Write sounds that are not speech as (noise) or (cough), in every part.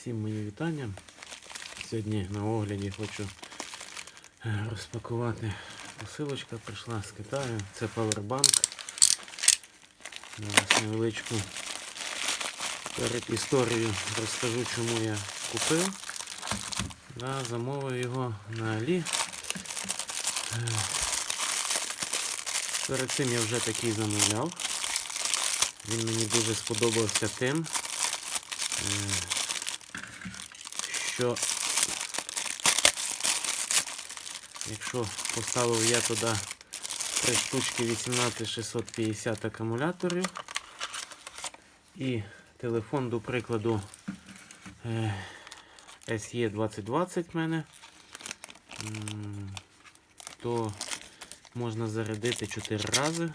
Всім мої вітання. Сьогодні на огляді хочу е, розпакувати. Посилочка прийшла з Китаю. Це Powerbank. Зараз невеличку перед історією розкажу, чому я купив. Да, замовив його на Алі. Е, Перед цим я вже такий замовляв. Він мені дуже сподобався тим, е, що якщо поставив я туди три штучки 18650 акумуляторів і телефон, до прикладу, е, SE2020 в мене, то можна зарядити 4 рази.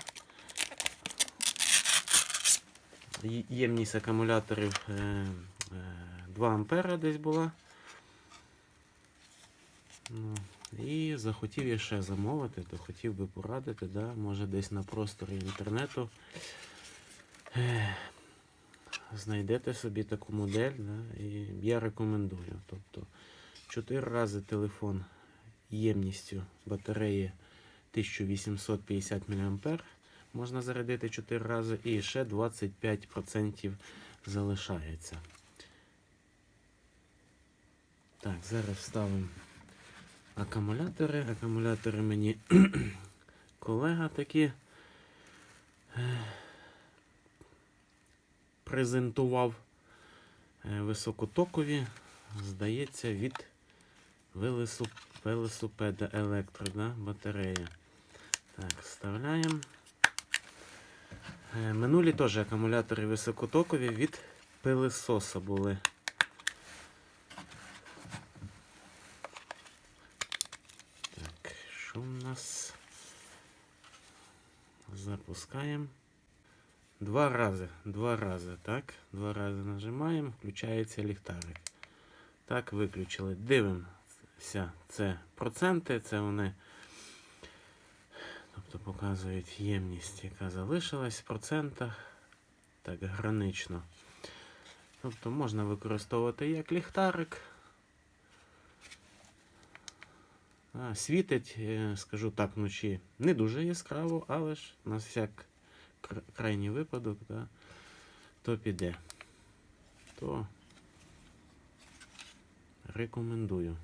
Ємність акумуляторів е, е, 2 ампера десь була. Ну, і захотів я ще замовити, то хотів би порадити, да, може десь на просторі інтернету е, знайдете собі таку модель, да, і я рекомендую. Тобто 4 рази телефон ємністю батареї 1850 мА можна зарядити 4 рази і ще 25% залишається. Так, зараз вставимо акумулятори. Акумулятори мені (clears throat) колега такі е, презентував е, високотокові, здається, від велосип... велосипеда електро, да? батарея. Так, вставляємо. Е, Минулі теж акумулятори високотокові від пилисоса були. Так, що в нас? Запускаємо. Два рази, два рази, так? Два рази нажимаємо, включається ліхтарик. Так, виключили. Дивимося, це проценти, це вони. Тобто показують ємність, яка залишилась в процентах. Так, гранично. Тобто можна використовувати як ліхтарик. А, світить, е, скажу так, вночі не дуже яскраво, але ж на всяк крайній випадок, да, то піде. То рекомендую.